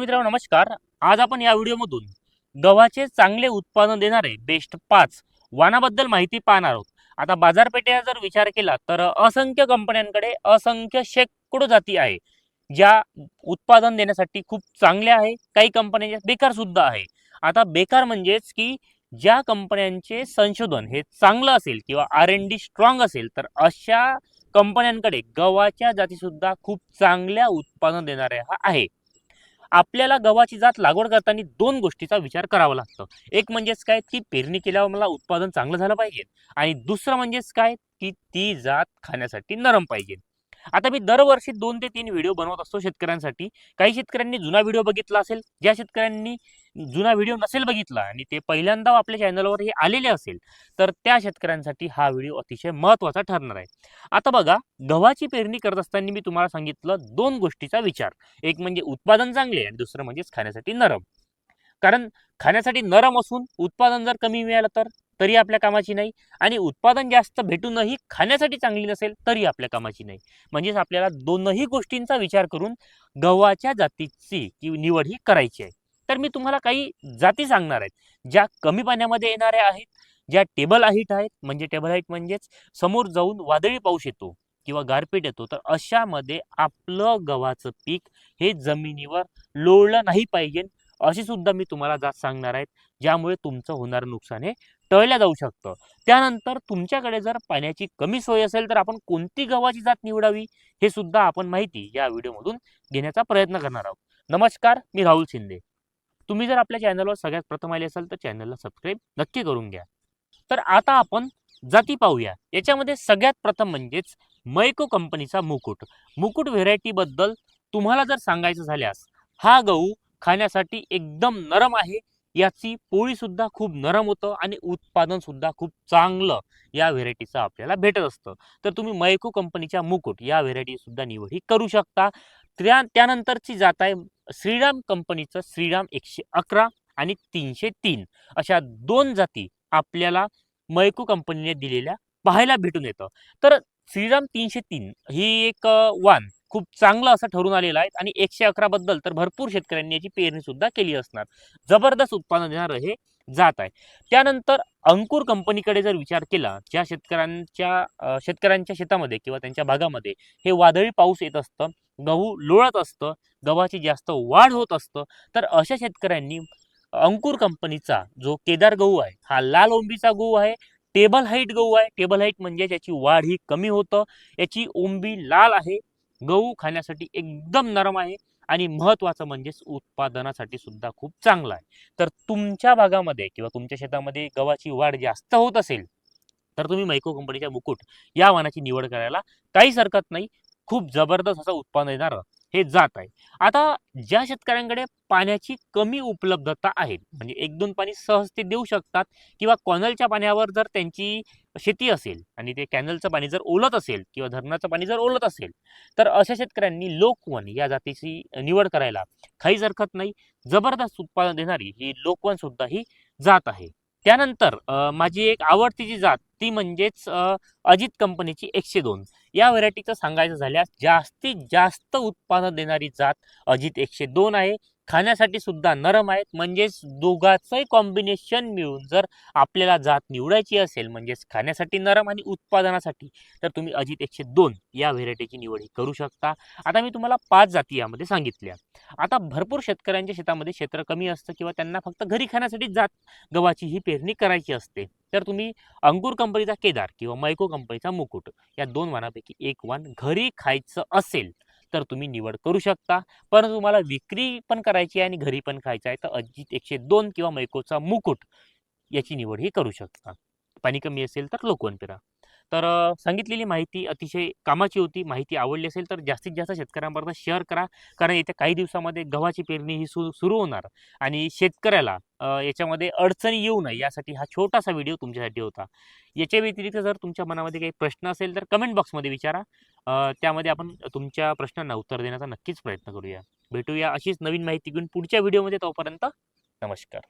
मित्रांनो नमस्कार. आज आपण या व्हिडिओमधून गव्हाचे चांगले उत्पादन देणारे बेस्ट पाच वाणाबद्दल माहिती पाहणार आहोत. आता बाजारपेठेचा जर विचार केला तर असंख्य कंपन्यांकडे असंख्य शेकडो जाती आहे ज्या उत्पादन देण्यासाठी खूप चांगल्या आहे काही कंपन्यांच्या बेकार सुद्धा आहे. आता बेकार म्हणजेच की ज्या कंपन्यांचे संशोधन हे चांगलं असेल किंवा आर एन डी स्ट्रॉंग असेल तर अशा कंपन्यांकडे गव्हाच्या जाती सुद्धा खूप चांगल्या उत्पादन देणाऱ्या आहे. आपल्याला गव्हाची जात लागवड करताना दोन गोष्टीचा विचार करावा लागतो. एक म्हणजेच काय? ती पेरणी केल्यावर मला उत्पादन चांगलं झालं पाहिजे. आणि दुसरं म्हणजेच काय? की ती जात खाण्यासाठी नरम पाहिजे. आता मी दरवर्षी दोन ते तीन व्हिडिओ बनवत असतो शेतकऱ्यांसाठी. काही शेतकऱ्यांनी जुना व्हिडिओ बघितला असेल. ज्या शेतकऱ्यांनी जुना व्हिडिओ नसेल बघितला आणि ते पहिल्यांदा आपल्या चॅनलवर हे आलेले असेल तर त्या शेतकऱ्यांसाठी हा व्हिडिओ अतिशय महत्त्वाचा ठरणार आहे. आता बघा गव्हाची पेरणी करत असताना मी तुम्हाला सांगितलं दोन गोष्टीचा विचार. एक म्हणजे उत्पादन चांगले आणि दुसरं म्हणजेच खाण्यासाठी नरम. कारण खाण्यासाठी नरम असून उत्पादन जर कमी मिळालं तर तरी आपल्या कामाची नाही आणि उत्पादन जास्त भेटूनही खाण्यासाठी चांगली नसेल तरी आपल्या कामाची नाही. म्हणजेच आपल्याला दोनही गोष्टींचा विचार करून गव्हाच्या जातीची की निवड ही करायची आहे. तर मी तुम्हाला काही जाती सांगणार आहेत. ज्या कमी पाण्यामध्ये येणाऱ्या आहेत ज्या टेबल हाईट आहेत म्हणजे टेबल हाईट म्हणजेच समोर जाऊन वादळी पाऊस येतो किंवा गारपीट येतो तर अशामध्ये आपलं गव्हाचं पीक हे जमिनीवर लोळलं नाही पाहिजे. अशी सुद्धा मी तुम्हाला जात सांगणार आहेत ज्यामुळे तुमचं होणारं नुकसान हे टळल्या जाऊ शकतं. त्यानंतर तुमच्याकडे जर पाण्याची कमी सोय असेल तर आपण कोणती गव्हाची जात निवडावी हे सुद्धा आपण माहिती या व्हिडिओमधून घेण्याचा प्रयत्न करणार आहोत. नमस्कार मी राहुल शिंदे. तुम्ही जर आपल्या चॅनलवर सगळ्यात प्रथम आले असाल तर चॅनलला सबस्क्राईब नक्की करून घ्या. तर आता आपण जाती पाहूया. याच्यामध्ये सगळ्यात प्रथम म्हणजेच मैको कंपनीचा मुकुट. मुकुट व्हेरायटीबद्दल तुम्हाला जर सांगायचं झाल्यास हा गहू खाण्यासाठी एकदम नरम आहे. याची पोळीसुद्धा खूप नरम होतं आणि उत्पादनसुद्धा खूप चांगलं या व्हेरायटीचं आपल्याला भेटत असतं. तर तुम्ही मैको कंपनीच्या मुकुट या व्हेरायटीसुद्धा निवड ही करू शकता. त्या त्यानंतरची जात आहे श्रीराम कंपनीचं श्रीराम एकशे अकरा आणि तीनशे तीन अशा दोन जाती आपल्याला मैको कंपनीने दिलेल्या पाहायला भेटून येतं. तर श्रीराम तीनशे तीन ही एक वान खूप चांगलं असं ठरून आलेलं आहे आणि एकशे अकराबद्दल तर भरपूर शेतकऱ्यांनी याची पेरणी सुद्धा केली असणार. जबरदस्त उत्पादन देणारं हे जात आहे. त्यानंतर अंकुर कंपनीकडे जर विचार केला ज्या शेतकऱ्यांच्या शेतकऱ्यांच्या शेतामध्ये किंवा त्यांच्या भागामध्ये हे वादळी पाऊस येत असतं गहू लोळत असतं गव्हाची जास्त वाढ होत असतं तर अशा शेतकऱ्यांनी अंकुर कंपनीचा जो केदार गहू आहे हा लाल ओंबीचा गहू आहे टेबल हाईट गहू आहे. टेबल हाईट म्हणजे त्याची वाढ ही कमी होतं याची ओंबी लाल आहे. गहू खाण्यासाठी एकदम नरम आहे आणि महत्त्वाचं म्हणजेच उत्पादनासाठी सुद्धा खूप चांगला आहे. तर तुमच्या भागामध्ये किंवा तुमच्या शेतामध्ये गव्हाची वाढ जास्त होत असेल तर तुम्ही मैको कंपनीच्या मुकुट या वाहनाची निवड करायला काहीच हरकत नाही. खूप जबरदस्त असं उत्पादन देणारं हे जात आहे. आता ज्या शेतकऱ्यांकडे पाण्याची कमी उपलब्धता आहे म्हणजे एक दोन पाणी सहज ते देऊ शकतात किंवा कॉनलच्या पाण्यावर जर त्यांची शेती असेल आणि ते कॅनलचं पाणी जर ओलत असेल किंवा धरणाचं पाणी जर ओलत असेल तर अशा शेतकऱ्यांनी लोकवन या जातीची निवड करायला काहीच हरकत नाही. जबरदस्त उत्पादन देणारी ही लोकवन सुद्धा ही जात आहे. त्यानंतर माझी एक आवडतीची जात ती म्हणजेच अजित कंपनीची एकशे दोन. या व्हरायटीचं सांगायचं झाल्यास जास्तीत जास्त उत्पादन देणारी जात अजित एकशे दोन आहे. खाण्यासाठी सुद्धा नरम आहेत. म्हणजेच दोघांचंही कॉम्बिनेशन मिळून जर आपल्याला जात निवडायची असेल म्हणजेच खाण्यासाठी नरम आणि उत्पादनासाठी तर तुम्ही अजित एकशे दोन या व्हेरायटीची निवड ही करू शकता. आता मी तुम्हाला पाच जाती यामध्ये सांगितल्या. आता भरपूर शेतकऱ्यांच्या शेतामध्ये क्षेत्र कमी असतं किंवा त्यांना फक्त घरी खाण्यासाठी जात गव्हाची ही पेरणी करायची असते. तर तुम्ही अंकुर कंपनीचा केदार किंवा मैको कंपनीचा मुकुट या दोन वाणापैकी एक वाण घरी खायचं असेल तर तुम्ही निवड करू शकता. परंतु तुम्हाला विक्री पण करायची आहे आणि घरी पण खायचं आहे तर अजित एकशे दोन किंवा मैकोचा मुकुट याची निवड ही करू शकता. पाणी कमी असेल तर लोकवन पिरा. तर सांगितलेली माहिती अतिशय कामाची होती. माहिती आवडली असेल तर जास्तीत जास्त शेतकऱ्यांपर्यंत शेअर करा. कारण येत्या काही दिवसामध्ये गव्हाची पेरणी ही सुरू सुरू होणार आणि शेतकऱ्याला याच्यामध्ये अडचणी येऊ नये. यासाठी हा छोटासा व्हिडिओ तुमच्यासाठी होता. याच्या व्यतिरिक्त जर तुमच्या मनामध्ये काही प्रश्न असेल तर कमेंट बॉक्समध्ये विचारा. त्यामध्ये आपण तुमच्या प्रश्नांना उत्तर देण्याचा नक्कीच प्रयत्न करूया. भेटूया अशीच नवीन माहिती घेऊन पुढच्या व्हिडिओमध्ये तोपर्यंत नमस्कार.